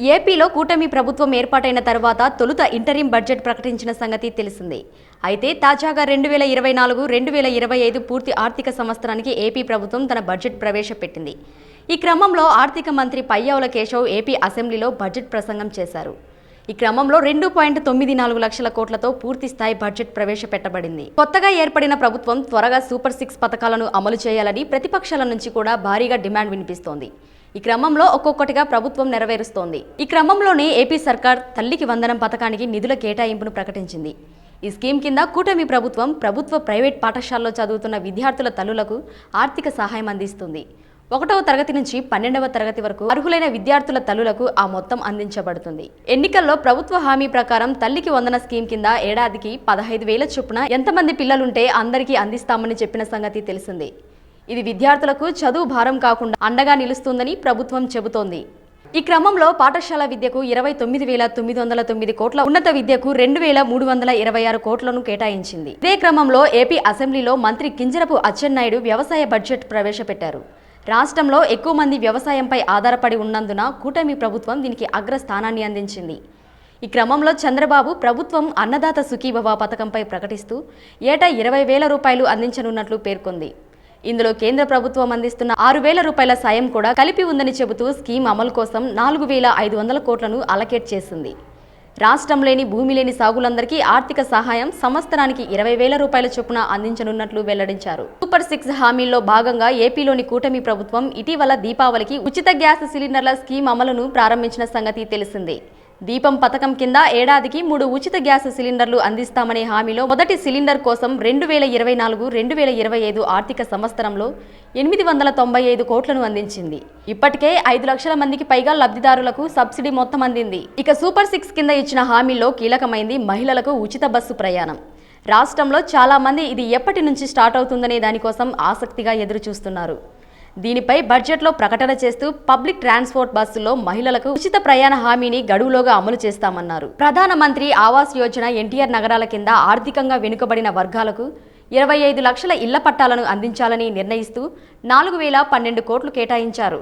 ఏపీలో కూటమి ప్రభుత్వం ఏర్పాటైన తర్వాత తొలుత ఇంటరీం బడ్జెట్ ప్రకటించిన సంగతి తెలిసిందే. అయితే తాజాగా రెండు వేల ఇరవై నాలుగు రెండు వేల ఇరవై ఐదు పూర్తి ఆర్థిక సంవత్సరానికి ఏపీ ప్రభుత్వం తన బడ్జెట్ ప్రవేశపెట్టింది. ఈ క్రమంలో ఆర్థిక మంత్రి పయ్యావుల కేశవ్ ఏపీ అసెంబ్లీలో బడ్జెట్ ప్రసంగం చేశారు. ఈ క్రమంలో రెండు పాయింట్ తొమ్మిది నాలుగు లక్షల కోట్లతో పూర్తి స్థాయి బడ్జెట్ ప్రవేశపెట్టబడింది. కొత్తగా ఏర్పడిన ప్రభుత్వం త్వరగా సూపర్ సిక్స్ పథకాలను అమలు చేయాలని ప్రతిపక్షాల నుంచి కూడా భారీగా డిమాండ్ వినిపిస్తోంది. ఈ క్రమంలో ఒక్కొక్కటిగా ప్రభుత్వం నెరవేరుస్తోంది. ఈ క్రమంలోనే ఏపీ సర్కార్ తల్లికి వందనం పథకానికి నిధుల కేటాయింపును ప్రకటించింది. ఈ స్కీమ్ కింద కూటమి ప్రభుత్వం ప్రభుత్వ ప్రైవేట్ పాఠశాలలో చదువుతున్న విద్యార్థుల తల్లులకు ఆర్థిక సహాయం అందిస్తుంది. ఒకటవ తరగతి నుంచి పన్నెండవ తరగతి వరకు అర్హులైన విద్యార్థుల తల్లులకు ఆ మొత్తం అందించబడుతుంది. ఎన్నికల్లో ప్రభుత్వ హామీ ప్రకారం తల్లికి వందన స్కీమ్ కింద ఏడాదికి పదహైదు వేల చొప్పున ఎంతమంది పిల్లలుంటే అందరికీ అందిస్తామని చెప్పిన సంగతి తెలిసిందే. ఇది విద్యార్థులకు చదువు భారం కాకుండా అండగా నిలుస్తుందని ప్రభుత్వం చెబుతోంది. ఈ క్రమంలో పాఠశాల విద్యకు ఇరవై తొమ్మిది వేల తొమ్మిది వందల తొమ్మిది కోట్ల ఉన్నత విద్యకు రెండు వేల మూడు వందల ఇరవై ఆరు కోట్లను కేటాయించింది. ఇదే క్రమంలో ఏపీ అసెంబ్లీలో మంత్రి కింజరపు అచ్చెన్నాయుడు వ్యవసాయ బడ్జెట్ ప్రవేశపెట్టారు. రాష్ట్రంలో ఎక్కువ మంది వ్యవసాయంపై ఆధారపడి ఉన్నందున కూటమి ప్రభుత్వం దీనికి అగ్రస్థానాన్ని అందించింది. ఈ క్రమంలో చంద్రబాబు ప్రభుత్వం అన్నదాత సుఖీభవ పథకంపై ప్రకటిస్తూ ఏటా ఇరవై వేల రూపాయలు అందించనున్నట్లు పేర్కొంది. ఇందులో కేంద్ర ప్రభుత్వం అందిస్తున్న ఆరు వేల రూపాయల సాయం కూడా కలిపి ఉందని చెబుతూ స్కీమ్ అమలు కోసం నాలుగు వేల ఐదు వందల కోట్లను అలకేట్ చేసింది. రాష్ట్రం లేని భూమి లేని సాగులందరికీ ఆర్థిక సహాయం సంవత్సరానికి ఇరవై వేల రూపాయల చొప్పున అందించనున్నట్లు వెల్లడించారు. సూపర్ సిక్స్ హామీల్లో భాగంగా ఏపీలోని కూటమి ప్రభుత్వం ఇటీవల దీపావళికి ఉచిత గ్యాస్ సిలిండర్ల స్కీమ్ అమలును ప్రారంభించిన సంగతి తెలిసిందే. దీపం పథకం కింద ఏడాదికి మూడు ఉచిత గ్యాస్ సిలిండర్లు అందిస్తామనే హామీలో మొదటి సిలిండర్ కోసం రెండు వేల ఇరవై నాలుగు రెండు వేల ఇరవై ఐదు ఆర్థిక సంవత్సరంలో ఎనిమిది వందల తొంభై ఐదు కోట్లను అందించింది. ఇప్పటికే ఐదు లక్షల మందికి పైగా లబ్ధిదారులకు సబ్సిడీ మొత్తం అందింది. ఇక సూపర్ సిక్స్ కింద ఇచ్చిన హామీలో కీలకమైంది మహిళలకు ఉచిత బస్సు ప్రయాణం. రాష్ట్రంలో చాలామంది ఇది ఎప్పటి నుంచి స్టార్ట్ అవుతుందనే దానికోసం ఆసక్తిగా ఎదురు చూస్తున్నారు దీనిపై బడ్జెట్లో ప్రకటన చేస్తూ పబ్లిక్ ట్రాన్స్పోర్ట్ బస్సుల్లో మహిళలకు ఉచిత ప్రయాణ హామీని గడువులోగా అమలు చేస్తామన్నారు. ప్రధానమంత్రి ఆవాస్ యోజన ఎన్టీఆర్ నగరాల కింద ఆర్థికంగా వెనుకబడిన వర్గాలకు ఇరవై ఐదు లక్షల ఇళ్ళ పట్టాలను అందించాలని నిర్ణయిస్తూ నాలుగు వేల పన్నెండు కోట్లు కేటాయించారు.